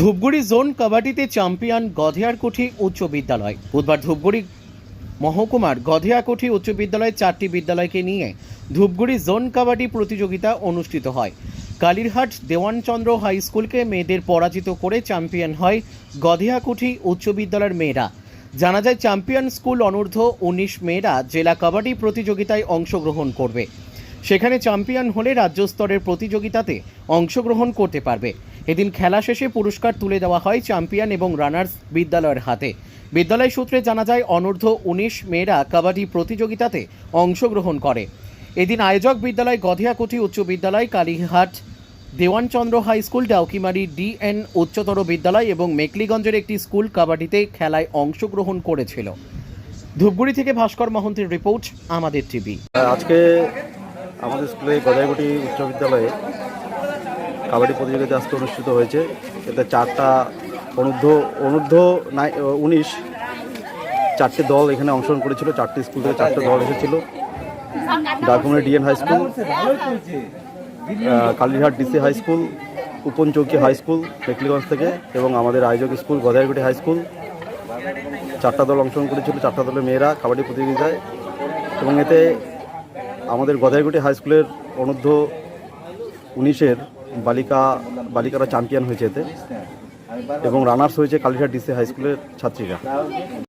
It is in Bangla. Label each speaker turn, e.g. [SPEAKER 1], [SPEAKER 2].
[SPEAKER 1] ধূপগুড়ি জোন কাবাডিতে চ্যাম্পিয়ন গধেয়ারকুঠি উচ্চ বিদ্যালয়। বুধবার ধূপগুড়ি মহকুমার গধেয়াকুঠি উচ্চ বিদ্যালয়ের চারটি বিদ্যালয়কে নিয়ে ধূপগুড়ি জোন কাবাডি প্রতিযোগিতা অনুষ্ঠিত হয়। কালীরহাট দেওয়ানচন্দ্র হাই স্কুলকে মেয়েদের পরাজিত করে চ্যাম্পিয়ন হয় গধেয়াকুঠি উচ্চ বিদ্যালয়ের মেয়েরা। জানা যায়, চ্যাম্পিয়ন স্কুল অনূর্ধ্ব উনিশ মেয়েরা জেলা কাবাডি প্রতিযোগিতায় অংশগ্রহণ করবে। সেখানে চ্যাম্পিয়ন হলে রাজ্য স্তরের প্রতিযোগিতাতে অংশগ্রহণ করতে পারবে। এদিন খেলা শেষে পুরস্কার তুলে দেওয়া হয় চ্যাম্পিয়ন এবং রানার্স বিদ্যালয়ের হাতে। বিদ্যালয় সূত্রে জানা যায়, অনূর্ধ্ব উনিশ মেয়েরা কাবাডি প্রতিযোগিতাতে অংশগ্রহণ করে। এদিন আয়োজক বিদ্যালয় গধিয়াকুঠি উচ্চ বিদ্যালয়, Kalighat, Dewanchandra high school, Daukimari DN উচ্চতর বিদ্যালয় এবং মেকলিগঞ্জের একটি স্কুল কাবাডিতে খেলায় অংশগ্রহণ করেছিল। ধূপগুড়ি থেকে ভাস্কর মহন্তের রিপোর্ট, আমাদের টিভি।
[SPEAKER 2] আজকে আমাদের স্কুলে গদাইগুটি উচ্চ বিদ্যালয়ে কাবাডি প্রতিযোগিতা আজকে অনুষ্ঠিত হয়েছে। এতে চারটা অনূর্ধ্ব অনূর্ধ্ব নাই উনিশ চারটে দল এখানে অংশগ্রহণ করেছিল, চারটে স্কুল থেকে চারটে দল এসেছিল। Dakumari DN high school Kalighat DC high school, Upan Chowki high school, Mekliganj থেকে এবং আমাদের আয়োজক স্কুল গদাইগুটি হাই স্কুল। চারটা দল অংশগ্রহণ করেছিল, চারটা দলের মেয়েরা কাবাডি প্রতিযোগিতায়। এবং এতে আমাদের গদাইগুটি হাই স্কুলের অনূর্ধ্ব উনিশের বালিকা বালিকারা চ্যাম্পিয়ন হয়েছে এতে। এবং রানার্স হয়েছে কালীঘাট ডিসি হাই স্কুলের ছাত্রীরা।